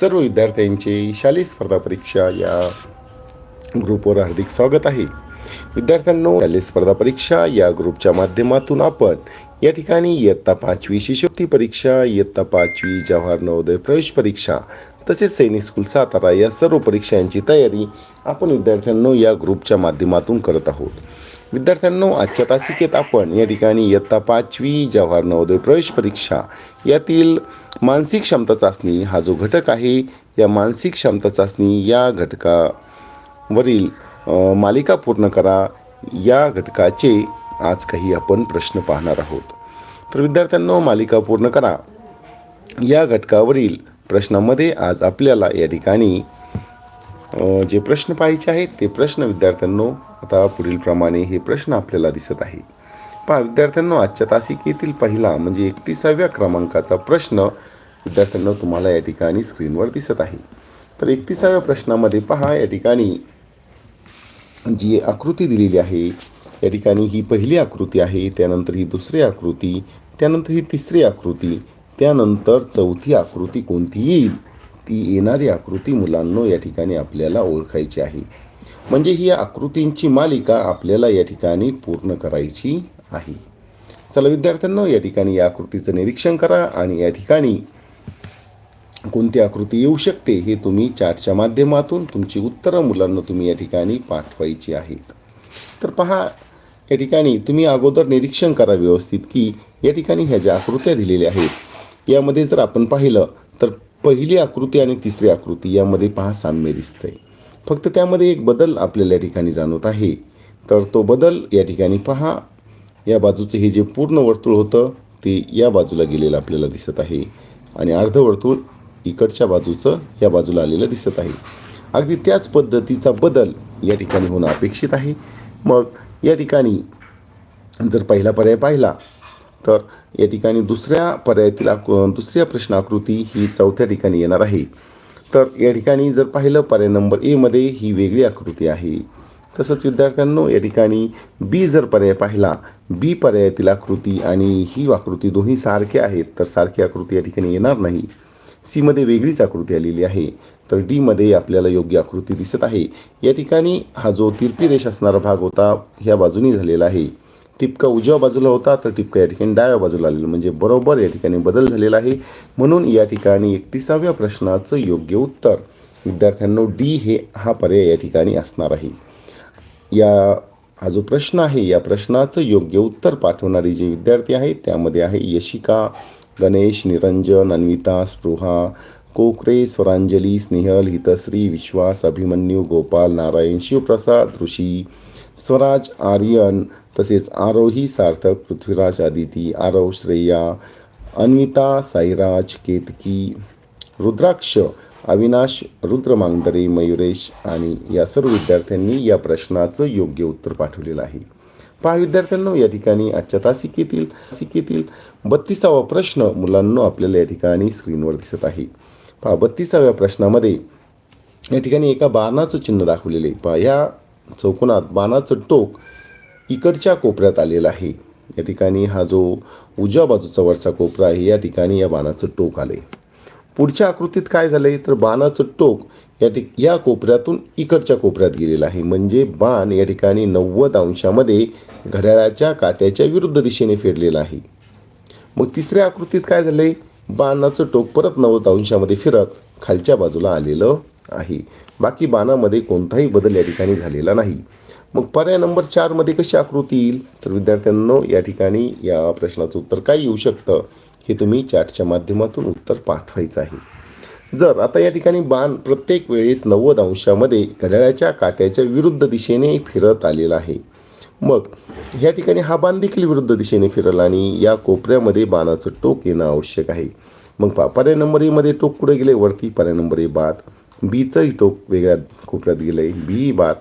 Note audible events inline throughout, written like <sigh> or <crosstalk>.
सर्व विद्यार्थ्यांचे शालेय स्पर्धा परीक्षा या ग्रुपवर हार्दिक स्वागत आहे. विद्यार्थ्यांनो शालेय स्पर्धा परीक्षा या ग्रुपच्या माध्यमातून आपण या ठिकाणी इयत्ता पाचवी शिष्यवृत्ती परीक्षा इयत्ता पाचवी जवाहर नवोदय प्रवेश परीक्षा तसेच सैनिक स्कूल सातारा या सर्व परीक्षांची तयारी आपण विद्यार्थ्यांनो या ग्रुपच्या माध्यमातून करत आहोत. विद्यार्थ्यांनो आजच्या तासिकेत आपण या ठिकाणी इयत्ता पाचवी जवाहर नवोदय प्रवेश परीक्षा यातील मानसिक क्षमता चाचणी हा जो घटक आहे या मानसिक क्षमता चाचणी या घटकावरील मालिका पूर्ण करा. या घटकाचे आज काही आपण प्रश्न पाहणार आहोत. तर विद्यार्थ्यांनो मालिका पूर्ण करा. या घटकावरील प्रश्नामध्ये आज आपल्याला या ठिकाणी जे प्रश्न पाहायचे आहेत ते प्रश्न विद्यार्थ्यांनो आता पुढीलप्रमाणे हे प्रश्न आपल्याला दिसत आहे. पहा विद्यार्थ्यांनो आजच्या तासिकेतील पहिला म्हणजे एकतीसाव्या क्रमांकाचा प्रश्न विद्यार्थ्यांनो तुम्हाला या ठिकाणी स्क्रीनवर दिसत आहे. तर एकतीसाव्या प्रश्नामध्ये पहा या ठिकाणी जी आकृती दिलेली आहे या ठिकाणी ही पहिली आकृती आहे त्यानंतर ही दुसरी आकृती त्यानंतर ही तिसरी आकृती त्यानंतर चौथी आकृती कोणती येईल? ती येणारी आकृती मुलांनो या ठिकाणी आपल्याला ओळखायची आहे. म्हणजे ही आकृतींची मालिका आपल्याला या ठिकाणी पूर्ण करायची आहे. चला विद्यार्थ्यांनो या ठिकाणी या आकृतीचं निरीक्षण करा आणि या ठिकाणी कोणती आकृती येऊ शकते हे तुम्ही चार्टच्या माध्यमातून तुमची उत्तरं मुलांना तुम्ही या ठिकाणी पाठवायची आहेत. तर पहा या ठिकाणी तुम्ही अगोदर निरीक्षण करा व्यवस्थित की या ठिकाणी ह्या ज्या आकृत्या दिलेल्या आहेत यामध्ये जर आपण पाहिलं तर पहिली आकृती आणि तिसरी आकृती यामध्ये पहा साम्य दिसतंय. फक्त त्यामध्ये एक बदल आपल्याला या ठिकाणी जाणवत आहे. तर तो बदल या ठिकाणी पहा. या बाजूचं हे जे पूर्ण वर्तुळ होतं ते या बाजूला गेलेलं आपल्याला दिसत आहे. आणि अर्धवर्तुळ इकडच्या बाजूचं या बाजूला आलेलं दिसत आहे. अगदी त्याच पद्धतीचा बदल या ठिकाणी होणं अपेक्षित आहे. मग या ठिकाणी जर पहिला पर्याय पाहिला तर या ठिकाणी दुसऱ्या पर्यायातील आकृ दुसऱ्या प्रश्न आकृती ही चौथ्या ठिकाणी येणार आहे. तर या ठिकाणी जर पाहिलं पर्याय नंबर एमध्ये ही वेगळी आकृती आहे. तसंच विद्यार्थ्यांनो या ठिकाणी बी जर पर्याय पाहिला बी पर्यायातील आकृती आणि ही आकृती दोन्ही सारख्या आहेत तर सारखी आकृती या ठिकाणी येणार नाही. सीमध्ये वेगळीच आकृती आलेली आहे तर डीमध्ये आपल्याला योग्य आकृती दिसत आहे. या ठिकाणी हा जो तिरपी रेष असणारा भाग होता ह्या बाजूनी झालेला आहे. टिपका उजव्या बाजूला होता तर टिपका या ठिकाणी डाव्या बाजूला आलेला. म्हणजे बरोबर या ठिकाणी बदल झालेला आहे. म्हणून या ठिकाणी एकतीसाव्या प्रश्नाचं योग्य उत्तर. विद्यार्थ्यांनो डी हे हा पर्याय या ठिकाणी असणार आहे. या हा जो प्रश्न आहे या प्रश्नाचं योग्य उत्तर पाठवणारे जे विद्यार्थी आहेत त्यामध्ये आहे यशिका गणेश निरंजन अन्विता स्पृहा कोकरे स्वरांजली स्नेहल हितश्री विश्वास अभिमन्यू गोपाल नारायण शिवप्रसाद ऋषी स्वराज आर्यन तसेच आरोही सार्थक पृथ्वीराज आदिती आरव श्रेया अन्विता साईराज केतकी रुद्राक्ष अविनाश रुद्रमांगदरे मयुरेश आणि या सर्व विद्यार्थ्यांनी या प्रश्नाचं योग्य उत्तर पाठवलेलं आहे. पहा विद्यार्थ्यांनो या ठिकाणी आजच्या तासिकेतील तासिकेतील बत्तीसावा प्रश्न मुलांनो आपल्याला या ठिकाणी स्क्रीनवर दिसत आहे. पहा बत्तीसाव्या प्रश्नामध्ये या ठिकाणी एका बाणाचं चिन्ह दाखवलेलं आहे. पहा या चौकोनात बाणाचं टोक इकडच्या कोपऱ्यात आलेला आहे. या ठिकाणी हा जो उजव्या बाजूचा वरचा कोपरा आहे या ठिकाणी या बाणाचं टोक आले. पुढच्या आकृतीत काय झालंय? तर बाणाचं टोक या ठिक या कोपऱ्यातून इकडच्या कोपऱ्यात गेलेलं आहे. म्हणजे बाण या ठिकाणी नव्वद अंशामध्ये घड्याळाच्या काट्याच्या विरुद्ध दिशेने फिरलेला आहे. मग तिसऱ्या आकृतीत काय झालं आहे बाणाचं टोक परत नव्वद अंशामध्ये फिरत खालच्या बाजूला आलेलं आहे. बाकी बाणामध्ये कोणताही बदल या ठिकाणी झालेला नाही. मग पर्याय नंबर चारमध्ये कशी आकृती येईल? तर विद्यार्थ्यांनो या ठिकाणी या प्रश्नाचं उत्तर काय येऊ शकतं? हे तुम्ही चॅटच्या माध्यमातून उत्तर पाठवायचं आहे. जर आता या ठिकाणी बाण प्रत्येक वेळेस नव्वद अंशामध्ये घड्याळाच्या काट्याच्या विरुद्ध दिशेने फिरत आलेला आहे. मग या ठिकाणी हा बाण देखील विरुद्ध दिशेने फिरला आणि या कोपऱ्यामध्ये बाणाचं टोक येणं आवश्यक आहे. मग पा पर्याय नंबर एमध्ये टोक कुठे गेले? वरती. पर्याय नंबर ए बाद बीचंही टोक वेगळ्या कोपऱ्यात गेलं आहे बी बाद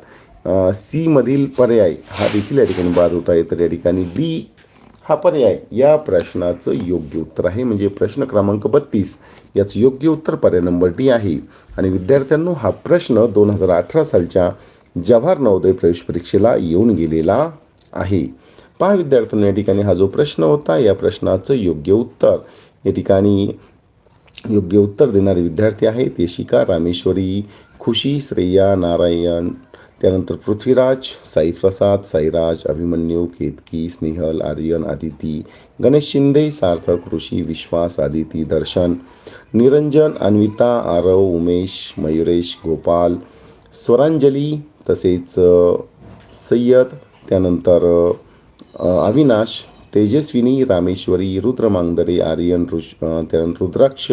सीमधील पर्याय हा देखील या ठिकाणी बाद होत आहे. तर या ठिकाणी डी हा पर्याय या प्रश्नाचं योग्य उत्तर आहे. म्हणजे प्रश्न क्रमांक बत्तीस याचं योग्य उत्तर पर्याय नंबर डी आहे. आणि विद्यार्थ्यांनो हा प्रश्न दोन हजार अठरा सालच्या जवाहर नवोदय प्रवेश परीक्षेला येऊन गेलेला आहे. पहा विद्यार्थ्यांनो या ठिकाणी हा जो प्रश्न होता या प्रश्नाचं योग्य उत्तर. या ठिकाणी योग्य उत्तर देणारे विद्यार्थी आहेत यशिका रामेश्वरी खुशी श्रेया नारायण त्यानंतर पृथ्वीराज साईप्रसाद साईराज अभिमन्यू केतकी स्नेहल आर्यन आदिती गणेश शिंदे सार्थक ऋषी विश्वास आदिती दर्शन निरंजन अन्विता आरव उमेश मयुरेश गोपाल स्वरांजली तसेच सय्यद त्यानंतर अविनाश तेजस्विनी रामेश्वरी रुद्रमांगदरे आर्यन ऋष त्यानंतर रुद्राक्ष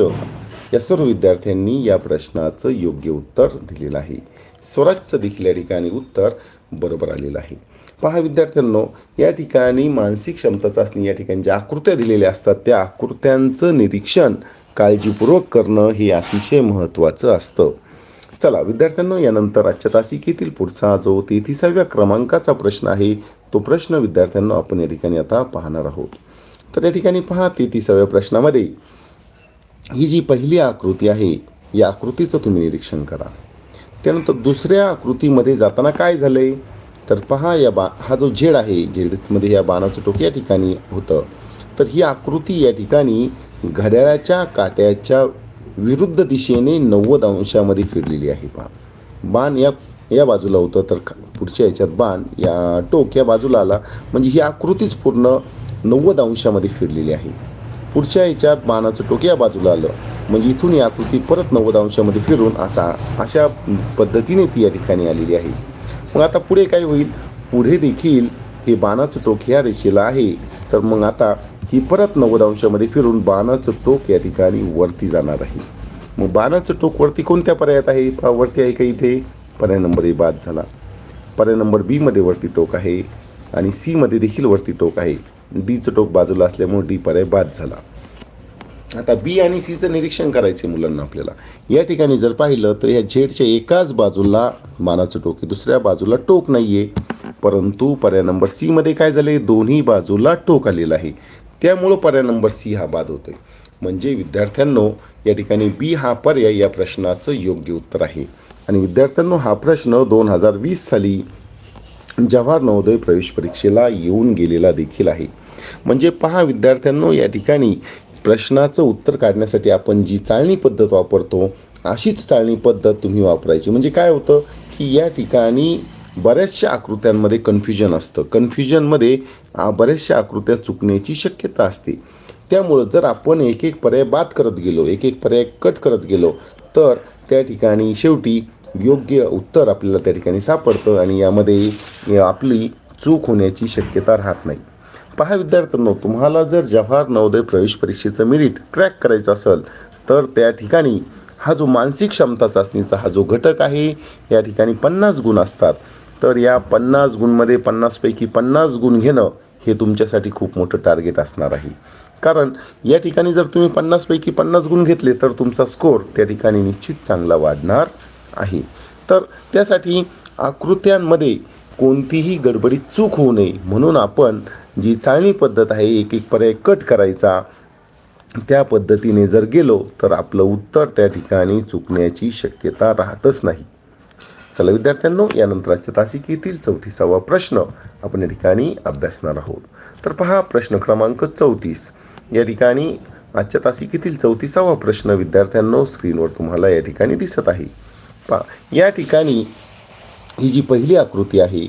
या सर्व विद्यार्थ्यांनी या प्रश्नाचं योग्य उत्तर दिलेलं आहे. स्वराजचं देखील या ठिकाणी उत्तर बरोबर आलेलं आहे. पहा विद्यार्थ्यांनो या ठिकाणी मानसिक क्षमता चाचणी या ठिकाणी ज्या आकृत्या दिलेल्या असतात त्या आकृत्यांचं निरीक्षण काळजीपूर्वक करणं हे अतिशय महत्त्वाचं असतं. चला विद्यार्थ्यांनो यानंतर आजच्या तासिकेतील पुढचा जो तेहतीसाव्या क्रमांकाचा प्रश्न आहे तो प्रश्न विद्यार्थ्यांना आपण या ठिकाणी आता पाहणार आहोत. तर या ठिकाणी पहा तेहतीसाव्या प्रश्नामध्ये ही जी पहिली आकृती आहे या आकृतीचं तुम्ही निरीक्षण करा. त्यानंतर दुसऱ्या आकृतीमध्ये जाताना काय झालं आहे तर पहा या बा हा जो झेड आहे झेडमध्ये या बाणाचं टोक या ठिकाणी होतं. तर ही आकृती या ठिकाणी घड्याळाच्या काट्याच्या विरुद्ध दिशेने नव्वद अंशामध्ये फिरलेली आहे पहा. बाण या या बाजूला होतं तर पुढच्या याच्यात बाण या टोक या बाजूला आला. म्हणजे ही आकृतीच पूर्ण नव्वद अंशामध्ये फिरलेली आहे. पुढच्या याच्यात बाणाचं टोक या बाजूला आलं. म्हणजे इथून ही आकृती परत नव्वद अंशामध्ये फिरून असा अशा पद्धतीने ती या ठिकाणी आलेली आहे. मग आता पुढे काय होईल? पुढे देखील हे बाणाचं टोक ह्या रेषेला आहे. तर मग आता ही परत नव्वद अंशामध्ये फिरून बाणाचं टोक या ठिकाणी वरती जाणार आहे. मग बाणाचं टोक वरती कोणत्या पर्यायात आहे? वरती आहे का इथे? पर्याय नंबर ए बाद झाला. पर्याय नंबर बीमध्ये वरती टोक आहे आणि सीमध्ये देखील वरती टोक आहे. डीचं टोक बाजूला असल्यामुळे डी पर्याय बाद झाला. आता बी आणि सीचं निरीक्षण करायचे मुलांना आपल्याला. या ठिकाणी जर पाहिलं तर या झेडच्या एकाच बाजूला मानाचं टोक आहे दुसऱ्या बाजूला टोक नाही आहे परंतु पर्याय नंबर सीमध्ये काय झाले दोन्ही बाजूला टोक आलेलं आहे. त्यामुळं पर्याय नंबर सी हा बाद होतो आहे म्हणजे विद्यार्थ्यांनो या ठिकाणी बी हा पर्याय या प्रश्नाचं योग्य उत्तर आहे. आणि विद्यार्थ्यांनो हा प्रश्न दोन हजार वीस साली जवाहर नवोदय प्रवेश परीक्षेला येऊन गेलेला देखील आहे. म्हणजे पहा विद्यार्थ्यांनो या ठिकाणी प्रश्नाचं उत्तर काढण्यासाठी आपण जी चाळणी पद्धत वापरतो अशीच चाळणी पद्धत तुम्ही वापरायची. म्हणजे काय होतं की या ठिकाणी बऱ्याचशा आकृत्यांमध्ये कन्फ्युजन असतं. कन्फ्युजनमध्ये बऱ्याचशा आकृत्या चुकण्याची शक्यता असते. त्यामुळं जर आपण एक एक पर्याय बाद करत गेलो एक एक पर्याय कट करत गेलो तर त्या ठिकाणी शेवटी योग्य उत्तर आपल्याला त्या ठिकाणी सापडतं आणि यामध्ये आपली चूक होण्याची शक्यता राहत नाही. पहा विद्यार्थ्यांनो तुम्हाला जर जवाहर नवोदय प्रवेश परीक्षेचं मेरिट क्रॅक करायचं असेल तर त्या ठिकाणी हा जो मानसिक क्षमता चाचणीचा हा जो घटक आहे या ठिकाणी पन्नास गुण असतात. तर या पन्नास गुणमध्ये पन्नासपैकी पन्नास गुण घेणं हे तुमच्यासाठी खूप मोठं टार्गेट असणार आहे. कारण या ठिकाणी जर तुम्ही पन्नासपैकी पन्नास गुण घेतले तर तुमचा स्कोर त्या ठिकाणी निश्चित चांगला वाढणार आहे. तर त्यासाठी आकृत्यांमध्ये कोणतीही गडबडीत चूक होऊ नये. म्हणून आपण जी चाळणी पद्धत आहे एक एक पर्याय कट करायचा. त्या पद्धतीने जर गेलो तर आपलं उत्तर त्या ठिकाणी चुकण्याची शक्यता राहतच नाही. चला विद्यार्थ्यांनो यानंतर आजच्या तासिकेतील चौतीसावा प्रश्न आपण या ठिकाणी अभ्यासणार आहोत. तर पहा प्रश्न क्रमांक चौतीस. या ठिकाणी आजच्या तासिकेतील चौतीसावा प्रश्न विद्यार्थ्यांनो स्क्रीनवर तुम्हाला या ठिकाणी दिसत आहे. पहा या ठिकाणी ही जी पहिली आकृती आहे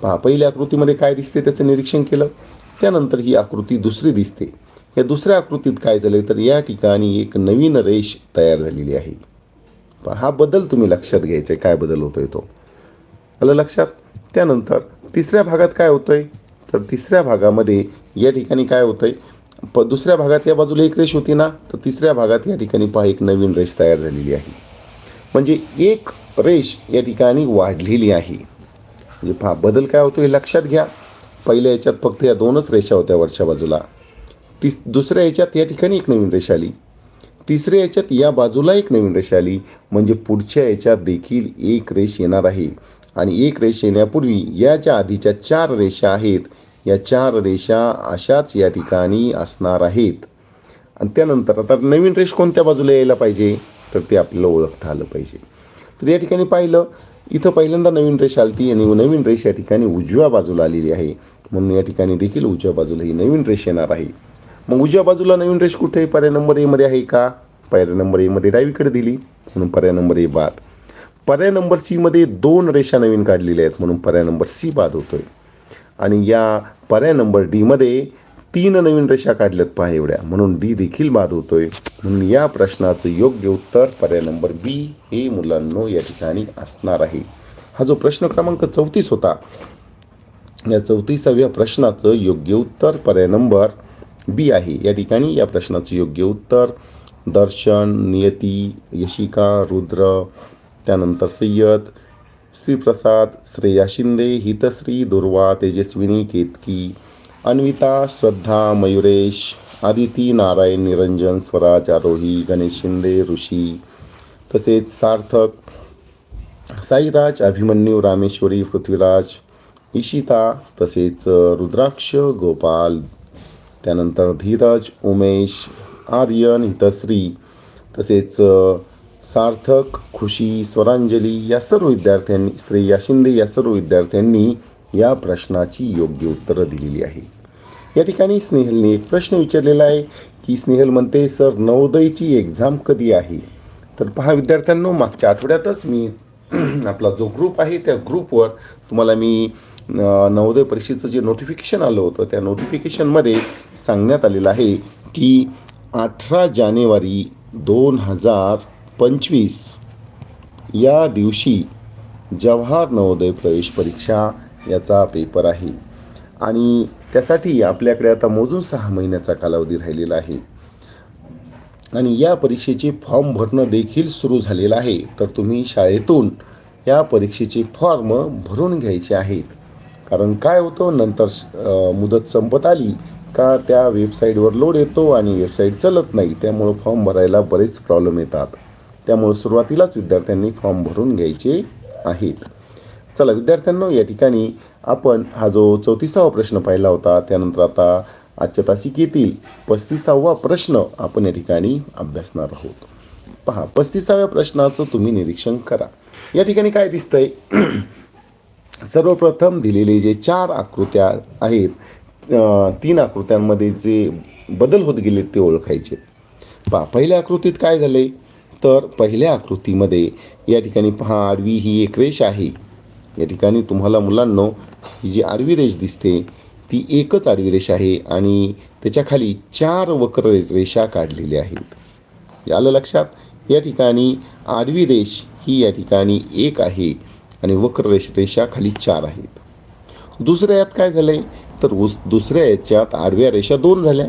पहा पहिल्या आकृतीमध्ये काय दिसते त्याचं निरीक्षण केलं? त्यानंतर ही आकृती दुसरी दिसते. या दुसऱ्या आकृतीत काय झालं तर या ठिकाणी एक नवीन रेष तयार झालेली आहे. पहा हा बदल तुम्ही लक्षात घ्यायचा आहे काय बदल होतोय तो. आलं लक्षात? त्यानंतर तिसऱ्या भागात काय होतं आहे तर तिसऱ्या भागामध्ये या ठिकाणी काय होतं आहे प दुसऱ्या भागात या बाजूला एक रेष होती ना? तर तिसऱ्या भागात या ठिकाणी पहा एक नवीन रेष तयार झालेली आहे. म्हणजे एक रेष या ठिकाणी वाढलेली आहे. म्हणजे फा बदल काय होतो हे लक्षात घ्या. पहिल्या याच्यात फक्त या दोनच रेषा होत्या वरच्या बाजूला. तिस दुसऱ्या याच्यात या ठिकाणी एक नवीन रेषा आली. तिसऱ्या याच्यात या बाजूला एक नवीन रेषा आली. म्हणजे पुढच्या याच्यात देखील एक रेष येणार आहे. आणि एक रेष येण्यापूर्वी या ज्या आधीच्या चार रेषा आहेत या चार रेषा अशाच या ठिकाणी असणार आहेत. आणि त्यानंतर आता नवीन रेष कोणत्या बाजूला यायला पाहिजे? तर ते आपल्याला ओळखता आलं पाहिजे. तर या ठिकाणी पाहिलं इथं पहिल्यांदा नवीन रेष आलती आणि नवीन रेष या ठिकाणी उजव्या बाजूला आलेली आहे. म्हणून या ठिकाणी देखील उजव्या बाजूला ही नवीन रेष येणार आहे. मग उजव्या बाजूला नवीन रेष कुठे? पर्याय नंबर एमध्ये आहे का? पर्याय नंबर एमध्ये डावीकडे दिली म्हणून पर्याय नंबर ए बाद. पर्याय नंबर सीमध्ये दोन रेषा नवीन काढलेल्या आहेत म्हणून पर्याय नंबर सी बाद होतोय. आणि या पर्याय नंबर डीमध्ये तीन नवीन रेषा काढल्यात पहा एवढ्या. म्हणून डी देखील बाद होतोय. म्हणून या प्रश्नाचं योग्य उत्तर पर्याय नंबर बी हे मुलांनो या ठिकाणी असणार आहे. हा जो प्रश्न क्रमांक चौतीस होता या चौतीसाव्या प्रश्नाचं योग्य उत्तर पर्याय नंबर बी आहे. या ठिकाणी या प्रश्नाचं योग्य उत्तर दर्शन नियती यशिका रुद्र त्यानंतर सय्यद श्रीप्रसाद श्रेया शिंदे हितश्री दुर्वा तेजस्विनी केतकी अन्विता श्रद्धा मयुरेश आदिती नारायण निरंजन स्वराज आरोही गणेश शिंदे ऋषी तसेच सार्थक साईराज अभिमन्यू रामेश्वरी पृथ्वीराज इशिता तसेच रुद्राक्ष गोपाल त्यानंतर धीरज उमेश आर्यन हितश्री तसेच सार्थक खुशी स्वरांजली या सर्व विद्यार्थ्यांनी श्रेया शिंदे या सर्व विद्यार्थ्यांनी या प्रश्नाची योग्य उत्तरं दिलेली आहे. या ठिकाणी स्नेहलने एक प्रश्न विचारलेला आहे की स्नेहल म्हणते सर नवोदयची एक्झाम कधी आहे? तर पहा विद्यार्थ्यांनो मागच्या आठवड्यातच मी <clears throat> आपला जो ग्रुप आहे त्या ग्रुपवर तुम्हाला मी नवोदय परीक्षेचं जे नोटिफिकेशन आलं होतं त्या नोटिफिकेशनमध्ये सांगण्यात आलेलं आहे की अठरा जानेवारी दोन हजार पंचवीस या दिवशी जवाहर नवोदय प्रवेश परीक्षा याचा पेपर आहे. आणि त्यासाठी आपल्याकडे आता मोजून सहा महिन्याचा कालावधी राहिलेला आहे. आणि या परीक्षेचे फॉर्म भरणं देखील सुरू झालेलं आहे. तर तुम्ही शाळेतून या परीक्षेचे फॉर्म भरून घ्यायचे आहेत. कारण काय होतं नंतर मुदत संपत आली का त्या वेबसाईटवर लोड येतो आणि वेबसाईट चलत नाही. त्यामुळं फॉर्म भरायला बरेच प्रॉब्लेम येतात. त्यामुळं सुरुवातीलाच विद्यार्थ्यांनी फॉर्म भरून घ्यायचे आहेत. चला विद्यार्थ्यांना या ठिकाणी आपण हा जो चौतीसावा प्रश्न पाहिला होता त्यानंतर आता आजच्या तासिकेतील पस्तीसावा प्रश्न आपण या ठिकाणी अभ्यासणार आहोत. पहा पस्तीसाव्या प्रश्नाचं तुम्ही निरीक्षण करा. या ठिकाणी काय दिसतंय? <clears throat> सर्वप्रथम दिलेले जे चार आकृत्या आहेत तीन आकृत्यांमध्ये जे बदल होत गेले ते ओळखायचे. पहा पहिल्या आकृतीत काय झाले तर पहिल्या आकृतीमध्ये या ठिकाणी पहा आडवी ही एक रेष आहे. या ठिकाणी तुम्हाला मुलांनो ही जी आडवी रेष दिसते ती एकच आडवी रेष आहे आणि त्याच्याखाली चार वक्र रेषा काढलेल्या आहेत. आलं लक्षात या ठिकाणी आडवी रेष ही या ठिकाणी एक आहे आणि वक्र रेष रेषा खाली चार आहेत. दुसऱ्या यात काय झालं आहे तर उस दुसऱ्या याच्यात आडव्या रेषा दोन झाल्या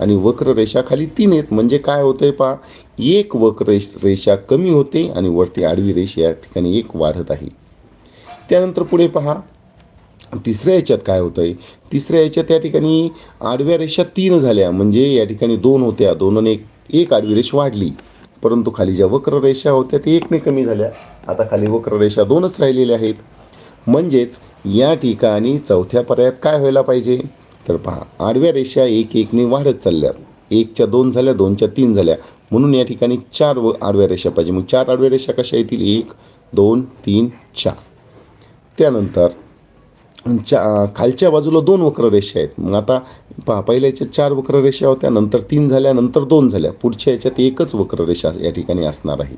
आणि वक्र रेषा खाली तीन आहेत. म्हणजे काय होतंय पहा एक वक्र रेष रेषा कमी होते आणि वरती आडवी रेष या ठिकाणी एक वाढत आहे. त्यानंतर पुढे पहा. तिसऱ्या याच्यात काय होतं आहे तिसऱ्या याच्यात या ठिकाणी आडव्या रेषा तीन झाल्या. म्हणजे या ठिकाणी दोन होत्या. दोन आणि एक एक आडवी रेष वाढली. परंतु खाली ज्या वक्र रेषा होत्या त्या एकने कमी झाल्या. आता खाली वक्र रेषा दोनच राहिलेल्या आहेत. म्हणजेच या ठिकाणी चौथ्या पर्यायात काय व्हायला पाहिजे? तर पहा. आडव्या रेषा एक एकने वाढत चालल्या. एकच्या दोन झाल्या दोनच्या तीन झाल्या. म्हणून या ठिकाणी चार व आडव्या रेषा पाहिजे. मग चार आडव्या रेषा कशा येतील? एक दोन तीन चार. त्यानंतर चा खालच्या बाजूला दोन वक्ररेषा आहेत. मग आता पहा पहिल्या याच्यात चार वक्ररेषा होत्या नंतर तीन झाल्या नंतर दोन झाल्या. पुढच्या याच्यात एकच वक्ररेषा या ठिकाणी असणार आहे.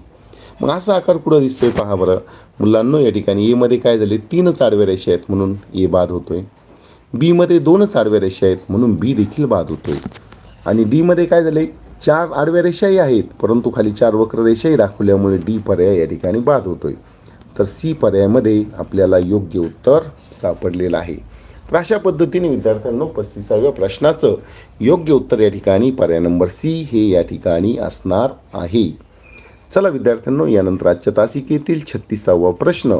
मग असा आकार कुठं दिसतोय पहा बरं. मुलांनो या ठिकाणी एमध्ये काय झाले? तीनच आडव्या रेषा आहेत म्हणून ए बाद होतोय. बीमध्ये दोनच आडव्या रेषा आहेत म्हणून बी देखील बाद होतोय. आणि डीमध्ये काय झाले? चार आडव्या रेषाही आहेत परंतु खाली चार वक्ररेषाही दाखवल्यामुळे डी पर्याय या ठिकाणी बाद होतोय. तर सी पर्यायामध्ये आपल्याला योग्य उत्तर सापडलेलं आहे. तर अशा पद्धतीने विद्यार्थ्यांनो पस्तीसाव्या प्रश्नाचं योग्य उत्तर या ठिकाणी पर्याय नंबर सी हे या ठिकाणी असणार आहे. चला विद्यार्थ्यांनो यानंतर आजच्या तासिकेतील छत्तीसावा प्रश्न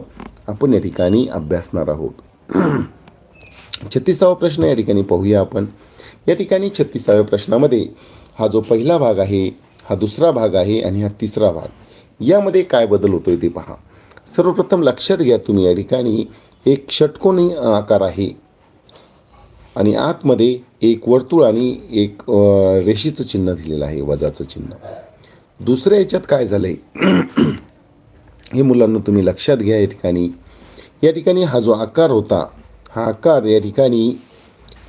आपण या ठिकाणी अभ्यासणार आहोत. <clears throat> छत्तीसावा प्रश्न या ठिकाणी पाहूया आपण. या ठिकाणी छत्तीसाव्या प्रश्नामध्ये हा जो पहिला भाग आहे हा दुसरा भाग आहे आणि हा तिसरा भाग. यामध्ये काय बदल होतोय ते पहा. सर्वप्रथम लक्षात घ्या तुम्ही या ठिकाणी एक षटकोनी आकार आहे. आणि आतमध्ये एक वर्तुळ आणि एक रेषेचं चिन्ह दिलेलं आहे वजाचं चिन्ह. दुसऱ्या याच्यात काय झालं आहे <clears throat> हे मुलांना तुम्ही लक्षात घ्या या ठिकाणी. या ठिकाणी हा जो आकार होता हा आकार या ठिकाणी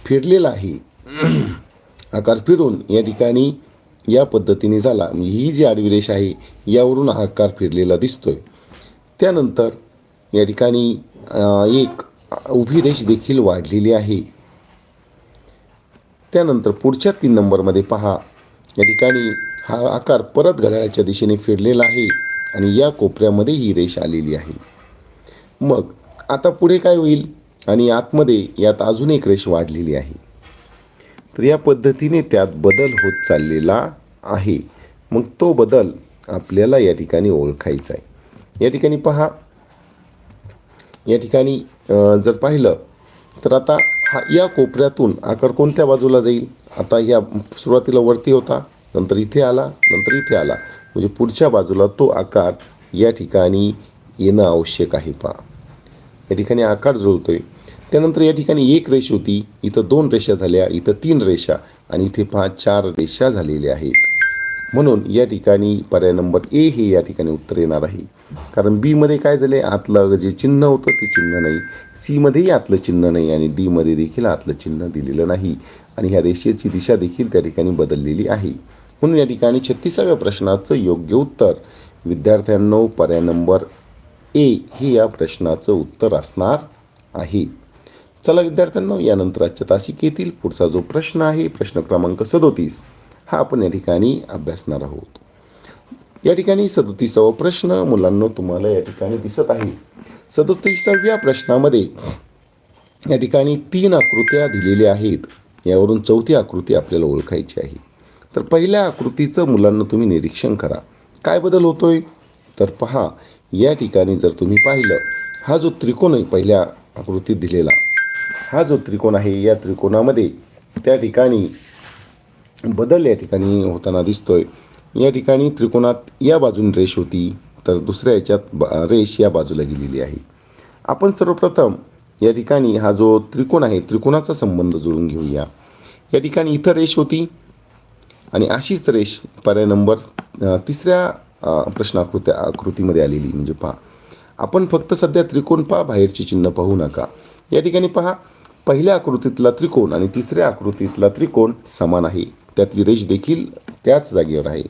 फिरलेला आहे. <clears throat> आकार फिरून या ठिकाणी या पद्धतीने झाला. ही जी आडवी रेष आहे यावरून हा आकार फिरलेला दिसतोय. त्यानंतर या ठिकाणी एक उभी रेष देखील वाढलेली आहे. त्यानंतर पुढच्या तीन नंबरमध्ये पहा. या ठिकाणी हा आकार परत घड्याळाच्या दिशेने फिरलेला आहे आणि या कोपऱ्यामध्ये ही रेष आलेली आहे. मग आता पुढे काय होईल? आणि आतमध्ये यात अजून एक रेष वाढलेली आहे. तर या पद्धतीने त्यात बदल होत चाललेला आहे. मग तो बदल आपल्याला या ठिकाणी ओळखायचा आहे. या ठिकाणी पहा. या ठिकाणी जर पाहिलं तर आता हा या कोपऱ्यातून आकार कोणत्या बाजूला जाईल? आता या सुरुवातीला वरती होता नंतर इथे आला नंतर इथे आला. म्हणजे पुढच्या बाजूला तो आकार या ठिकाणी येणं आवश्यक आहे पहा. या ठिकाणी आकार जुळतोय त्यानंतर या ठिकाणी एक रेष होती इथं दोन रेषा झाल्या इथं तीन रेषा आणि इथे पहा चार रेषा झालेल्या आहेत. म्हणून या ठिकाणी पर्याय नंबर ए हे या ठिकाणी उत्तर येणार आहे. कारण बीमध्ये काय झाले आतलं जे चिन्ह होतं ते चिन्ह नाही. सीमध्येही आतलं चिन्ह नाही आणि डीमध्ये देखील आतलं चिन्ह दिलेलं नाही. आणि ह्या रेषेची दिशा देखील त्या ठिकाणी बदललेली आहे. म्हणून या ठिकाणी छत्तीसाव्या प्रश्नाचं योग्य उत्तर. विद्यार्थ्यांनो पर्याय नंबर ए हे या प्रश्नाचं उत्तर असणार आहे. चला विद्यार्थ्यांनो यानंतर आजच्या तासिकेतील पुढचा जो प्रश्न आहे प्रश्न क्रमांक सदोतीस. हा आपण या ठिकाणी अभ्यासणार आहोत. या ठिकाणी सदोतीसावा प्रश्न मुलांना तुम्हाला या ठिकाणी दिसत आहे. सदोतीसाव्या प्रश्नामध्ये या ठिकाणी तीन आकृत्या दिलेल्या आहेत. यावरून चौथी आकृती आपल्याला ओळखायची आहे. तर पहिल्या आकृतीचं मुलांना तुम्ही निरीक्षण करा. काय बदल होतोय? तर पहा या ठिकाणी जर तुम्ही पाहिलं हा जो त्रिकोण आहे पहिल्या आकृतीत दिलेला हा जो त्रिकोण आहे या त्रिकोणामध्ये त्या ठिकाणी बदल या ठिकाणी होताना दिसतोय. या ठिकाणी त्रिकोणात या बाजून रेष होती तर दुसऱ्या याच्यात ब- रेष या बाजूला गेलेली आहे. आपण सर्वप्रथम या ठिकाणी हा जो त्रिकोण आहे त्रिकोणाचा संबंध जुळून घेऊया. या ठिकाणी इथं रेष होती आणि अशीच रेष पर्याय नंबर तिसऱ्या प्रश्नाकृत्या प्रश्न आकृतीमध्ये आलेली म्हणजे पहा आपण फक्त सध्या त्रिकोण पहा बाहेरचे चिन्ह पाहू नका. या ठिकाणी पहा पहिल्या आकृतीतला त्रिकोण आणि तिसऱ्या आकृतीतला त्रिकोण समान आहे. त्यातली रेष देखील त्याच जागेवर आहे.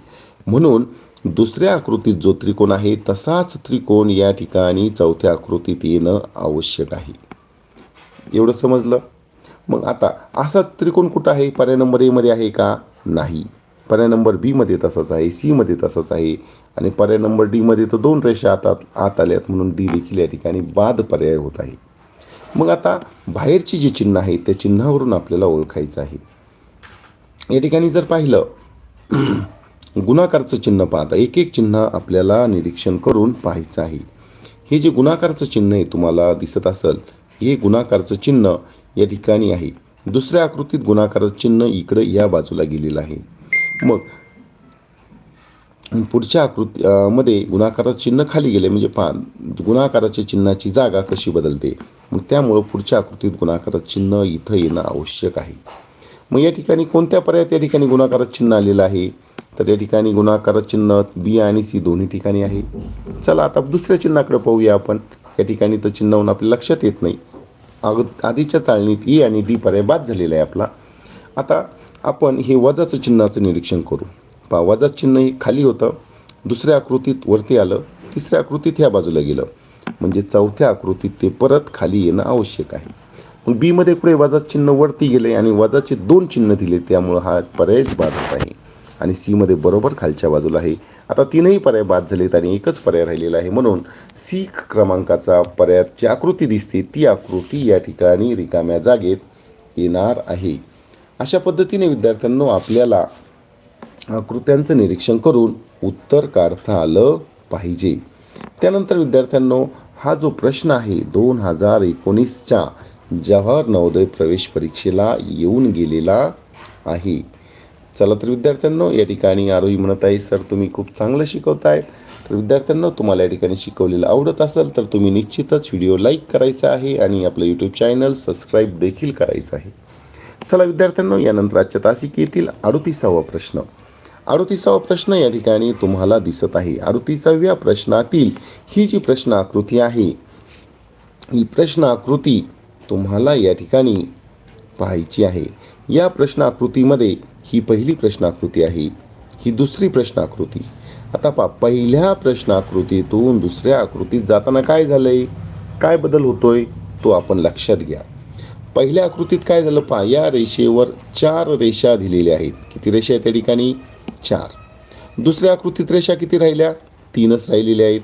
म्हणून दुसऱ्या आकृतीत जो त्रिकोण आहे तसाच त्रिकोण या ठिकाणी चौथ्या आकृतीत येणं आवश्यक आहे. एवढं समजलं? मग आता असा त्रिकोण कुठं आहे? पर्याय नंबर एमध्ये आहे का? नाही. पर्याय नंबर बीमध्ये तसाच आहे सीमध्ये तसाच आहे. आणि पर्याय नंबर डीमध्ये तर दोन रेषा आता आत आल्यात म्हणून डी देखील या ठिकाणी बाद पर्याय होत आहे. मग आता बाहेरची जी चिन्ह आहे त्या चिन्हावरून आपल्याला ओळखायचं आहे. या ठिकाणी जर पाहिलं <clears throat> गुणाकारचं चिन्ह पाहता एक एक चिन्ह आपल्याला निरीक्षण करून पाहायचं आहे. हे जे गुणाकारचं चिन्ह आहे तुम्हाला दिसत असेल हे गुणाकारचं चिन्ह या ठिकाणी आहे. दुसऱ्या आकृतीत गुणाकाराचं चिन्ह इकडं या बाजूला गेलेलं आहे. मग पुढच्या आकृती मध्ये गुणाकाराचं चिन्ह खाली गेले म्हणजे पहा गुणाकाराच्या चिन्हाची जागा कशी बदलते? मग त्यामुळं पुढच्या आकृतीत गुणाकाराचं चिन्ह इथं येणं आवश्यक आहे. मग या ठिकाणी कोणत्या पर्यायात या ठिकाणी गुणाकाराचं चिन्ह आलेलं आहे? तर या ठिकाणी गुणाकाराचं चिन्ह बी आणि सी दोन्ही ठिकाणी आहे. चला आता दुसऱ्या चिन्हाकडे पाहूया आपण. या ठिकाणी तर चिन्हावरून आपल्या लक्षात येत नाही. अग आधीच्या चाळणीत ई आणि डी पर्याय बाद झालेला आहे आपला. आता आपण हे वजाचं चिन्हाचं निरीक्षण करू. पहा वजाचं चिन्ह हे खाली होतं. दुसऱ्या आकृतीत वरती आलं. तिसऱ्या आकृतीत ह्या बाजूला गेलं. म्हणजे चौथ्या आकृतीत ते परत खाली येणं आवश्यक आहे. बीमध्ये पुढे वजा चिन्ह वरती गेले आणि वजाचे दोन चिन्ह दिले. त्यामुळं हा पर्यायच बाद होत आहे. आणि सीमध्ये बरोबर खालच्या बाजूला आहे. आता तीनही पर्याय बाद झालेत आणि एकच पर्याय राहिलेला आहे. म्हणून सी क्रमांकाचा पर्यायाची आकृती दिसते. ती आकृती या ठिकाणी रिकाम्या जागेत येणार आहे. अशा पद्धतीने विद्यार्थ्यांनो आपल्याला आकृत्यांचं निरीक्षण करून उत्तर काढता आलं पाहिजे. त्यानंतर विद्यार्थ्यांनो हा जो प्रश्न आहे दोन हजार एकोणीसच्या जवाहर नवोदय प्रवेश परीक्षेला येऊन गेलेला आहे. चला तर विद्यार्थ्यांनो या ठिकाणी आरोही म्हणत आहे सर तुम्ही खूप चांगलं शिकवतायत. तर विद्यार्थ्यांनो तुम्हाला या ठिकाणी शिकवलेलं आवडत असेल तर तुम्ही निश्चितच व्हिडिओ लाईक करायचा आहे आणि आपलं यूट्यूब चॅनल सबस्क्राईब देखील करायचं आहे. चला विद्यार्थ्यांनो यानंतर आजच्या तासिकेतील अडुतीसावा प्रश्न. अडुतीसावा प्रश्न या ठिकाणी तुम्हाला दिसत आहे. अडुतीसाव्या प्रश्नातील ही जी प्रश्न आकृती आहे ही प्रश्न आकृती तुम्हाला या ठिकाणी पाहायची आहे. या प्रश्नाकृतीमध्ये ही पहिली प्रश्नाकृती आहे ही दुसरी प्रश्नाकृती. आता पा पहिल्या प्रश्न आकृतीतून दुसऱ्या आकृतीत जाताना काय झालं आहे काय बदल होतोय? तो आपण लक्षात घ्या. पहिल्या आकृतीत काय झालं पहा या रेषेवर चार रेषा दिलेल्या आहेत. किती रेषा आहेत त्या ठिकाणी? चार. दुसऱ्या आकृतीत रेषा किती राहिल्या? तीनच राहिलेल्या आहेत.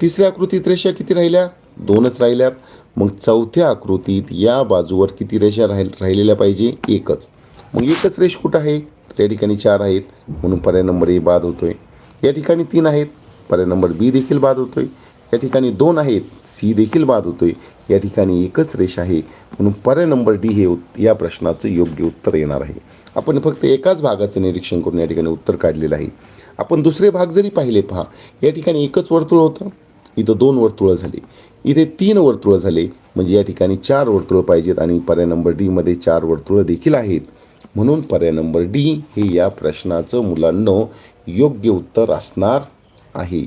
तिसऱ्या आकृतीत रेषा किती राहिल्या? दोनच राहिल्यात. मग चौथ्या आकृतीत या बाजूवर किती रेषा राहील राहिलेल्या पाहिजे? एकच. मग एकच रेष कुठं आहे? या ठिकाणी चार आहेत. म्हणून पर्याय नंबर ए बाद आहे या ठिकाणी तीन आहेत. पर्याय नंबर बी देखील बाद होतो आहे या ठिकाणी दोन आहेत. सी देखील बाद होतो आहे या ठिकाणी एकच रेष आहे. म्हणून पर्याय नंबर डी हे या प्रश्नाचं योग्य उत्तर येणार आहे. आपण फक्त एकाच भागाचं निरीक्षण करून या ठिकाणी उत्तर काढलेलं आहे. आपण दुसरे भाग जरी पाहिले पहा या ठिकाणी एकच वर्तुळ होतं. इथं दोन वर्तुळं झाली. इथे तीन वर्तुळं झाले म्हणजे या ठिकाणी चार वर्तुळं पाहिजेत आणि पर्याय नंबर डीमध्ये चार वर्तुळं देखील आहेत. म्हणून पर्याय नंबर डी हे या प्रश्नाचं मुलांनो योग्य उत्तर असणार आहे.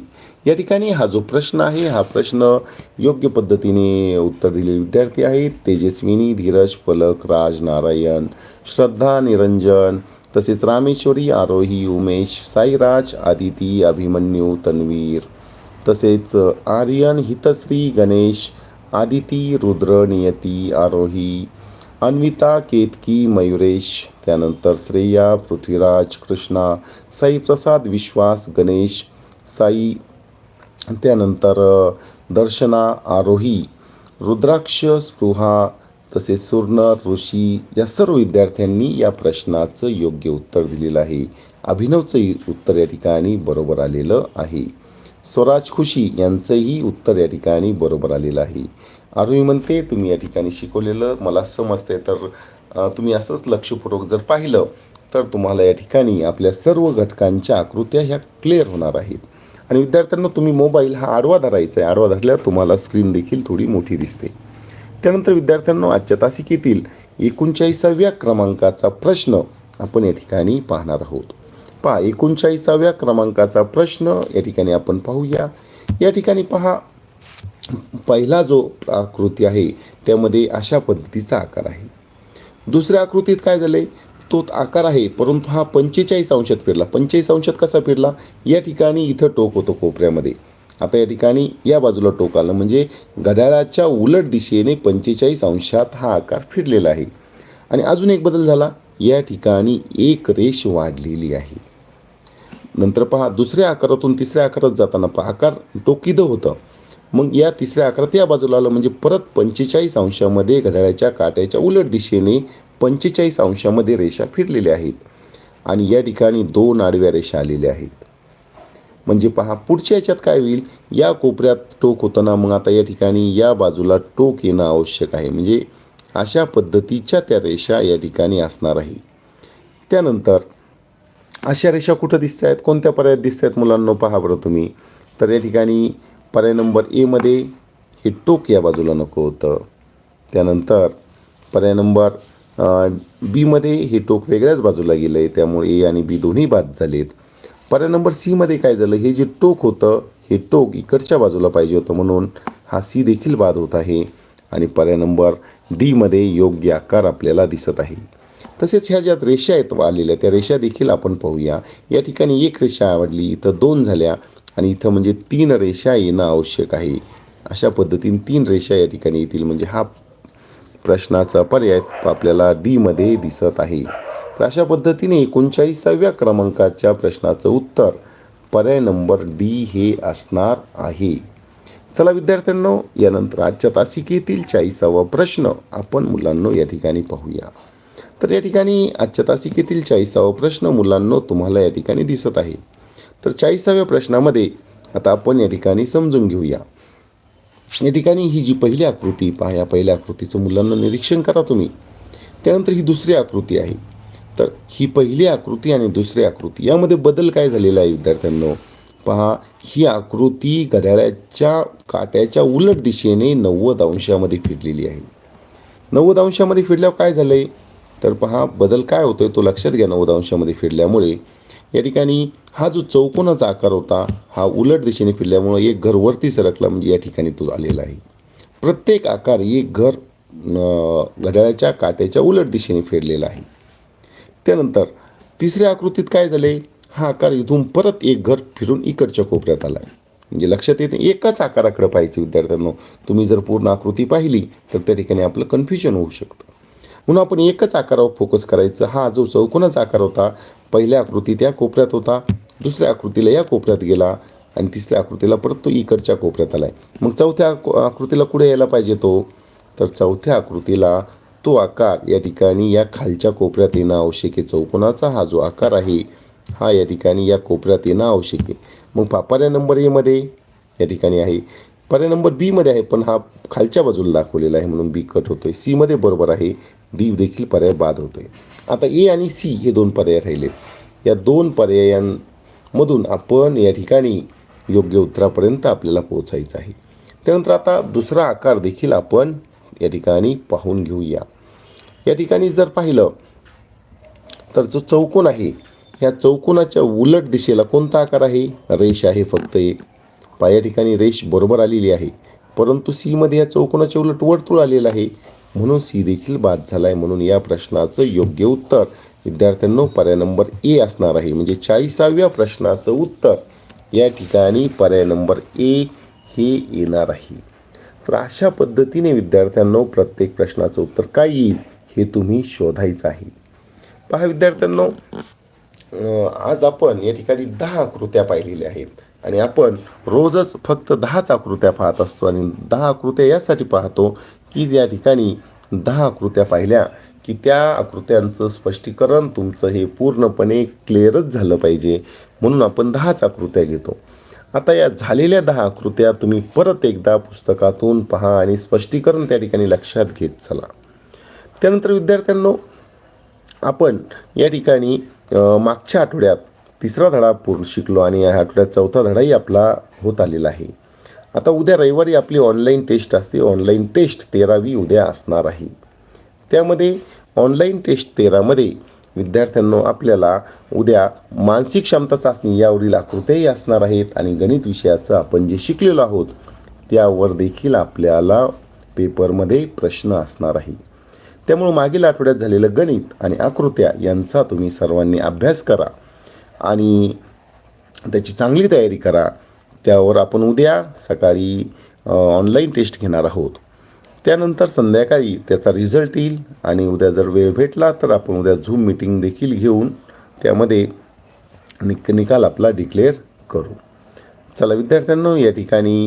या ठिकाणी हा जो प्रश्न आहे हा प्रश्न योग्य पद्धतीने उत्तर दिलेले विद्यार्थी आहेत. तेजस्विनी धीरज फलक राज नारायण श्रद्धा निरंजन तसेच रामेश्वरी आरोही उमेश साईराज आदिती अभिमन्यू तन्वीर. तसेच आर्यन हितश्री गणेश आदिती रुद्र नियती आरोही अन्विता केतकी मयुरेश त्यानंतर श्रेया पृथ्वीराज कृष्णा साईप्रसाद विश्वास गणेश साई त्यानंतर दर्शना आरोही रुद्राक्ष स्पृहा तसेच सुर्ण ऋषी या सर्व विद्यार्थ्यांनी या प्रश्नाचं योग्य उत्तर दिलेलं आहे. अभिनवचं उत्तर या ठिकाणी बरोबर आलेलं आहे. स्वराज खुशी यांचंही उत्तर या ठिकाणी बरोबर आलेलं आहे. आरोही म्हणते तुम्ही या ठिकाणी शिकवलेलं मला समजते तर तुम्ही असंच लक्षपूर्वक जर पाहिलं तर तुम्हाला या ठिकाणी आपल्या सर्व घटकांच्या आकृत्या ह्या क्लिअर होणार आहेत. आणि विद्यार्थ्यांना तुम्ही मोबाईल हा आडवा धरायचा आहे. आडवा धरल्यावर तुम्हाला स्क्रीन देखील थोडी मोठी दिसते. त्यानंतर विद्यार्थ्यांना आजच्या तासिकेतील एकोणचाळीसाव्या क्रमांकाचा प्रश्न आपण या ठिकाणी पाहणार आहोत. पहा एकोणचाळीसाव्या क्रमांकाचा प्रश्न या ठिकाणी आपण पाहूया. या ठिकाणी पहा पहिला जो आकृती आहे त्यामध्ये अशा पद्धतीचा आकार आहे. दुसऱ्या आकृतीत काय झालंय? तो आकार आहे परंतु हा पंचेचाळीस अंशात फिरला. पंचेचाळीस अंशात कसा फिरला? या ठिकाणी इथं टोक होतं कोपऱ्यामध्ये. आता या ठिकाणी या बाजूला टोक आलं म्हणजे घड्याळाच्या उलट दिशेने पंचेचाळीस अंशात हा आकार फिरलेला आहे. आणि अजून एक बदल झाला. या ठिकाणी एक रेष वाढलेली आहे. नंतर पहा दुसऱ्या आकारातून तिसऱ्या आकारात जाताना पहा आकार टोकीद होतं. मग या तिसऱ्या आकारात या बाजूला आलं म्हणजे परत पंचेचाळीस अंशामध्ये घड्याळाच्या काट्याच्या उलट दिशेने पंचेचाळीस अंशामध्ये रेषा फिरलेल्या आहेत. आणि या ठिकाणी दोन आडव्या रेषा आलेल्या आहेत. म्हणजे पहा पुढच्या याच्यात काय होईल? या कोपऱ्यात टोक होतं ना मग आता या ठिकाणी या बाजूला टोक येणं आवश्यक आहे. म्हणजे अशा पद्धतीच्या त्या रेषा या ठिकाणी असणार आहे. त्यानंतर अशा रेषा कुठं दिसत आहेत? कोणत्या पर्यायात दिसत आहेत मुलांना? पहा बरं तुम्ही. तर या ठिकाणी पर्याय नंबर एमध्ये हे टोक या बाजूला नको होतं. त्यानंतर पर्याय नंबर बीमध्ये हे टोक वेगळ्याच बाजूला गेलं आहे त्यामुळे ए आणि बी दोन्ही बाद झालेत. पर्याय नंबर सीमध्ये काय झालं? हे जे टोक होतं हे टोक इकडच्या बाजूला पाहिजे होतं म्हणून हा सी देखील बाद होत आहे. आणि पर्याय नंबर डीमध्ये योग्य आकार आपल्याला दिसत आहे. तसेच ह्या ज्या रेषा आहेत आलेल्या त्या रेषा देखील आपण पाहूया. या ठिकाणी एक रेषा आवडली इथं दोन झाल्या आणि इथं म्हणजे तीन रेषा येणं आवश्यक आहे. अशा पद्धतीने तीन रेषा या ठिकाणी येतील. म्हणजे हा प्रश्नाचा पर्याय आपल्याला डीमध्ये दिसत आहे. तर अशा पद्धतीने एकोणचाळीसाव्या क्रमांकाच्या प्रश्नाचं उत्तर पर्याय नंबर डी हे असणार आहे. चला विद्यार्थ्यांनो यानंतर आजच्या तासिकेतील चाळीसावा प्रश्न आपण मुलांनो या ठिकाणी पाहूया. तर या ठिकाणी आजच्या तासिकेतील चाळीसावा प्रश्न मुलांनो तुम्हाला या ठिकाणी दिसत आहे. तर चाळीसाव्या प्रश्नामध्ये आता आपण या ठिकाणी समजून घेऊया. या ठिकाणी ही जी पहिली आकृती पहा या पहिल्या आकृतीचं मुलांना निरीक्षण करा तुम्ही. त्यानंतर ही दुसरी आकृती आहे. तर ही पहिली आकृती आणि दुसरी आकृती यामध्ये बदल काय झालेला आहे विद्यार्थ्यांनो? पहा ही आकृती घड्याळाच्या काट्याच्या उलट दिशेने नव्वद अंशामध्ये फिरलेली आहे. नव्वद अंशामध्ये फिरल्यावर काय झालं आहे तर पहा बदल काय होतो आहे तो लक्षात घ्या नव्वद अंशामध्ये फिरल्यामुळे. या ठिकाणी हा जो चौकोनाचा आकार होता हा उलट दिशेने फिरल्यामुळे एक घर वरती सरकला म्हणजे या ठिकाणी तो आलेला आहे. प्रत्येक आकार एक घर घड्याळाच्या काट्याच्या उलट दिशेने फिरलेला आहे. त्यानंतर तिसऱ्या आकृतीत काय झाले हा आकार इथून परत एक घर फिरून इकडच्या कोपऱ्यात आला आहे म्हणजे लक्षात येते एकाच आकाराकडे पाहायचं विद्यार्थ्यांनो. तुम्ही जर पूर्ण आकृती पाहिली तर त्या ठिकाणी आपलं कन्फ्युजन होऊ शकतं. म्हणून आपण एकच आकारावर फोकस करायचं. हा जो चौकोनाचा आकार होता पहिल्या आकृतीत त्या कोपऱ्यात होता दुसऱ्या आकृतीला या कोपऱ्यात गेला आणि तिसऱ्या आकृतीला परत तो इकडच्या कोपऱ्यात आला आहे मग चौथ्या आकृतीला कुठे यायला पाहिजे तो? तर चौथ्या आकृतीला तो आकार या ठिकाणी या खालच्या कोपऱ्यात येणं आवश्यक आहे. चौकोनाचा हा जो आकार आहे हा या ठिकाणी या कोपऱ्यात येणं आवश्यक आहे. मग पा पर्याय नंबर एमध्ये या ठिकाणी आहे. पर्याय नंबर बीमध्ये आहे पण हा खालच्या बाजूला दाखवलेला आहे म्हणून बी कट होतो आहे सीमध्ये बरोबर आहे. डी देखील पर्याय बाद होतोय. आता ए आणि सी हे दोन पर्याय राहिले. या दोन पर्यायांमधून आपण या ठिकाणी योग्य उत्तरापर्यंत आपल्याला पोहोचायचं आहे. त्यानंतर आता दुसरा आकार देखील आपण या ठिकाणी पाहून घेऊया. या ठिकाणी जर पाहिलं तर जो चौकोन आहे ह्या चौकोनाच्या उलट दिशेला कोणता आकार आहे? रेष आहे फक्त एक. पाया ठिकाणी रेष बरोबर आलेली आहे. परंतु सीमध्ये या चौकोनाच्या उलट वर्तुळ आलेलं आहे. म्हणून सी देखील बाद झाला आहे म्हणून या प्रश्नाचं योग्य उत्तर विद्यार्थ्यांनो पर्याय नंबर ए असणार आहे. म्हणजे चाळीसाव्या प्रश्नाचं उत्तर या ठिकाणी पर्याय नंबर ए हे येणार आहे. तर अशा पद्धतीने विद्यार्थ्यांनो प्रत्येक प्रश्नाचं उत्तर काय येईल हे तुम्ही शोधायचं आहे. पहा विद्यार्थ्यांनो आज आपण या ठिकाणी दहा आकृत्या पाहिलेल्या आहेत. आणि आपण रोजच फक्त दहाच आकृत्या पाहत असतो आणि दहा आकृत्या यासाठी पाहतो की ज्या ठिकाणी दहा आकृत्या पाहिल्या की त्या आकृत्यांचं स्पष्टीकरण तुमचं हे पूर्णपणे क्लिअरच झालं पाहिजे. म्हणून आपण दहाच आकृत्या घेतो. आता या झालेल्या दहा आकृत्या तुम्ही परत एकदा पुस्तकातून पहा आणि स्पष्टीकरण त्या ठिकाणी लक्षात घेत चला. त्यानंतर विद्यार्थ्यांनो आपण या ठिकाणी मागच्या आठवड्यात तिसरा धडा पूर्ण शिकलो आणि या आठवड्यात चौथा धडाही आपला होत आलेला आहे. आता उद्या रविवारी आपली ऑनलाईन टेस्ट असते. ऑनलाईन टेस्ट तेरावी उद्या असणार आहे. त्यामध्ये ऑनलाईन टेस्ट तेरामध्ये विद्यार्थ्यांनो आपल्याला उद्या मानसिक क्षमता चाचणी यावरील आकृत्याही असणार आहेत आणि गणित विषयाचं आपण जे शिकलेलो आहोत त्यावर देखील आपल्याला पेपरमध्ये प्रश्न असणार आहे. त्यामुळे मागील आठवड्यात झालेलं गणित आणि आकृत्या यांचा तुम्ही सर्वांनी अभ्यास करा आणि त्याची चांगली तयारी करा. त्यावर आपण उद्या सकाळी ऑनलाईन टेस्ट घेणार आहोत. त्यानंतर संध्याकाळी त्याचा रिझल्ट येईल आणि उद्या जर वेळ भेटला तर आपण उद्या झूम मिटिंग देखील घेऊन त्यामध्ये निक निकाल आपला डिक्लेअर करू. चला विद्यार्थ्यांनो या ठिकाणी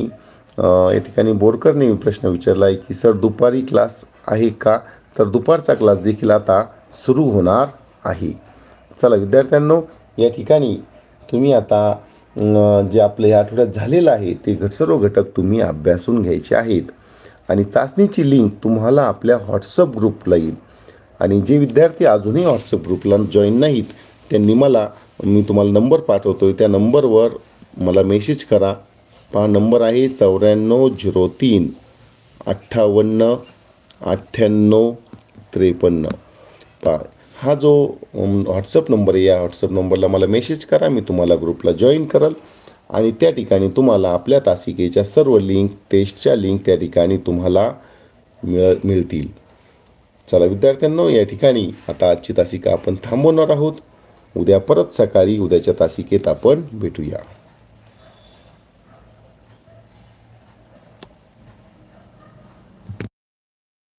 या ठिकाणी बोरकरने प्रश्न विचारला आहे की सर दुपारी क्लास आहे का? तर दुपारचा क्लास देखील आता सुरू होणार आहे. चला विद्यार्थ्यांनो या ठिकाणी तुम्ही आता जे आपलं या आठवड्यात झालेलं आहे ते घट सर्व घटक तुम्ही अभ्यासून घ्यायचे आहेत. आणि चाचणीची लिंक तुम्हाला आपल्या व्हॉट्सअप ग्रुपला येईल. आणि जे विद्यार्थी अजूनही व्हॉट्सअप ग्रुपला जॉईन नाहीत त्यांनी मला मी तुम्हाला नंबर पाठवतो आहे त्या नंबरवर मला मेसेज करा. पहा नंबर आहे चौऱ्याण्णव झिरो तीन अठ्ठावन्न अठ्ठ्याण्णव त्रेपन्न. पहा हा जो व्हॉट्सअप नंबर आहे या व्हॉट्सअप नंबरला मला मेसेज करा मी तुम्हाला ग्रुपला जॉईन कराल. आणि त्या ठिकाणी तुम्हाला आपल्या तासिकेच्या सर्व लिंक टेस्टच्या लिंक त्या ठिकाणी तुम्हाला मिळ मिळतील. चला विद्यार्थ्यांनो या ठिकाणी आता आजची तासिका आपण थांबवणार आहोत. उद्या परत सकाळी उद्याच्या तासिकेत आपण भेटूया.